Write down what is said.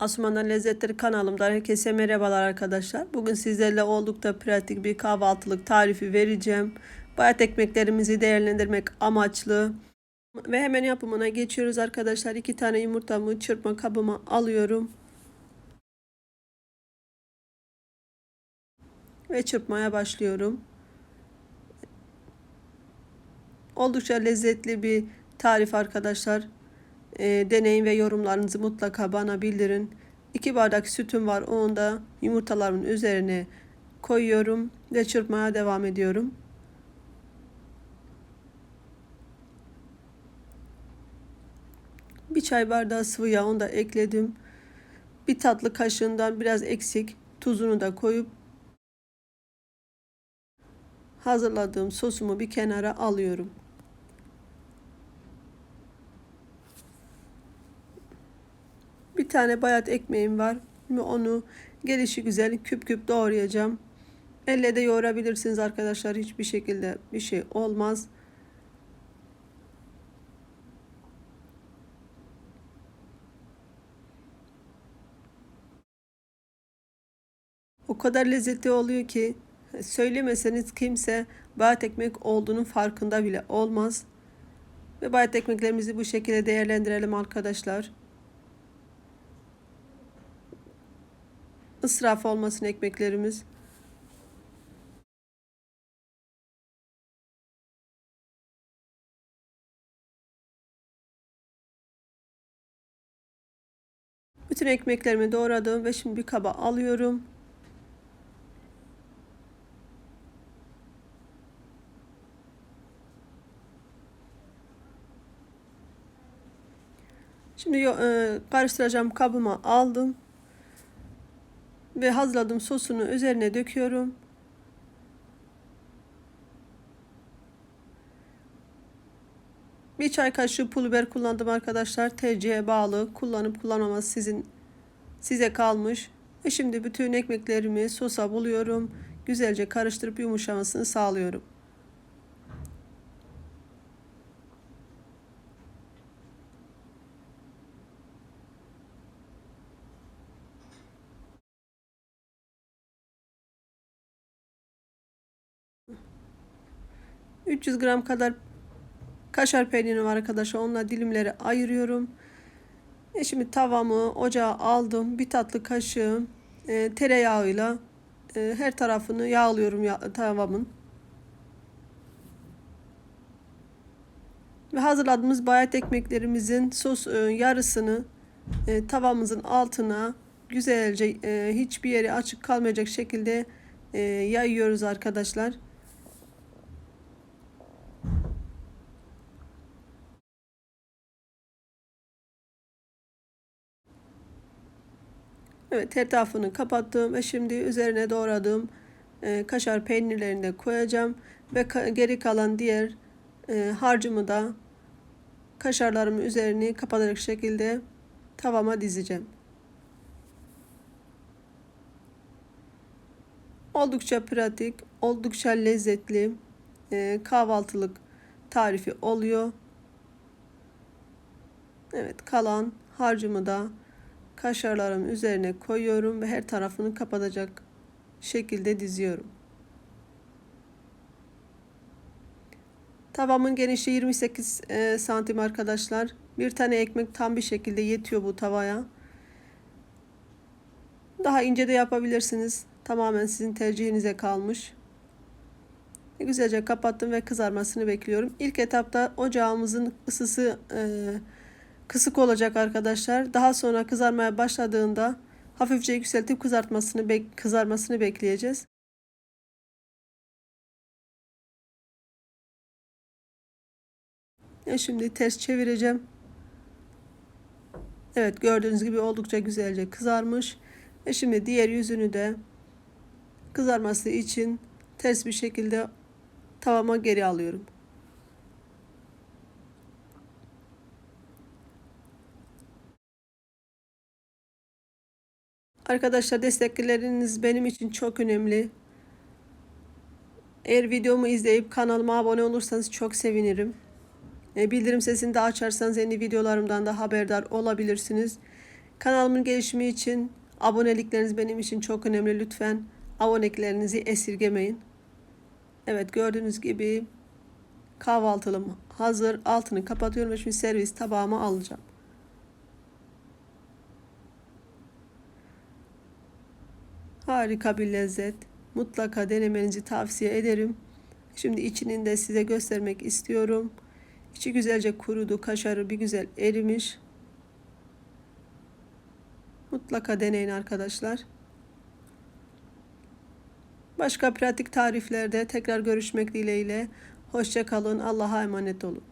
Asuman'dan Lezzetleri kanalımdan herkese merhabalar arkadaşlar. Bugün sizlerle oldukça pratik bir kahvaltılık tarifi vereceğim. Bayat ekmeklerimizi değerlendirmek amaçlı. Ve hemen yapımına geçiyoruz arkadaşlar. İki tane yumurtamı çırpma kabıma alıyorum. Ve çırpmaya başlıyorum. Oldukça lezzetli bir tarif arkadaşlar. E, deneyin ve yorumlarınızı mutlaka bana bildirin. 2 bardak sütüm var. Onu da yumurtalarımın üzerine koyuyorum ve çırpmaya devam ediyorum. Bir çay bardağı sıvı yağ onu da ekledim. Bir tatlı kaşığından biraz eksik tuzunu da koyup hazırladığım sosumu bir kenara alıyorum. Tane bayat ekmeğim var. Ve onu gelişi güzel küp küp doğrayacağım. Elle de yoğurabilirsiniz arkadaşlar. Hiçbir şekilde bir şey olmaz. O kadar lezzetli oluyor ki söylemeseniz kimse bayat ekmek olduğunun farkında bile olmaz. Ve bayat ekmeklerimizi bu şekilde değerlendirelim arkadaşlar. Israf olmasın ekmeklerimiz. Bütün ekmeklerimi doğradım ve şimdi bir kaba alıyorum. Şimdi e, karıştıracağım kabıma aldım ve hazırladım sosunu üzerine döküyorum. Bir çay kaşığı pul biber kullandım arkadaşlar. Tercihe bağlı. Kullanıp kullanmaması sizin size kalmış. Ve şimdi bütün ekmeklerimi sosa buluyorum. Güzelce karıştırıp yumuşamasını sağlıyorum. ...300 gram kadar kaşar peynirim var arkadaşlar. Onunla dilimleri ayırıyorum. E şimdi tavamı ocağa aldım. Bir tatlı kaşığı e, tereyağıyla e, her tarafını yağlıyorum ya, tavamın. Ve hazırladığımız bayat ekmeklerimizin sos e, yarısını e, tavamızın altına güzelce e, hiçbir yeri açık kalmayacak şekilde e, yayıyoruz arkadaşlar. Evet etrafını kapattım ve şimdi üzerine doğradığım e, kaşar peynirlerini de koyacağım. Ve ka geri kalan diğer e, harcımı da kaşarlarımın üzerini kapatacak şekilde tavama dizeceğim. Oldukça pratik, oldukça lezzetli e, kahvaltılık tarifi oluyor. Evet kalan harcımı da kaşarlarımın üzerine koyuyorum ve her tarafını kapatacak şekilde diziyorum. Tavamın genişliği 28 e, santim arkadaşlar. Bir tane ekmek tam bir şekilde yetiyor bu tavaya. Daha ince de yapabilirsiniz. Tamamen sizin tercihinize kalmış. Güzelce kapattım ve kızarmasını bekliyorum. İlk etapta ocağımızın ısısı e, kısık olacak arkadaşlar. Daha sonra kızarmaya başladığında hafifçe yükseltip kızartmasını bek kızarmasını bekleyeceğiz. Ya şimdi ters çevireceğim. Evet gördüğünüz gibi oldukça güzelce kızarmış. Ve şimdi diğer yüzünü de kızarması için ters bir şekilde tavama geri alıyorum. Arkadaşlar destekleriniz benim için çok önemli. Eğer videomu izleyip kanalıma abone olursanız çok sevinirim. E, bildirim sesini de açarsanız yeni videolarımdan da haberdar olabilirsiniz. Kanalımın gelişimi için abonelikleriniz benim için çok önemli. Lütfen aboneliklerinizi esirgemeyin. Evet gördüğünüz gibi kahvaltılım hazır. Altını kapatıyorum ve şimdi servis tabağıma alacağım. Harika bir lezzet. Mutlaka denemenizi tavsiye ederim. Şimdi içinin de size göstermek istiyorum. İçi güzelce kurudu. Kaşarı bir güzel erimiş. Mutlaka deneyin arkadaşlar. Başka pratik tariflerde tekrar görüşmek dileğiyle. Hoşça kalın. Allah'a emanet olun.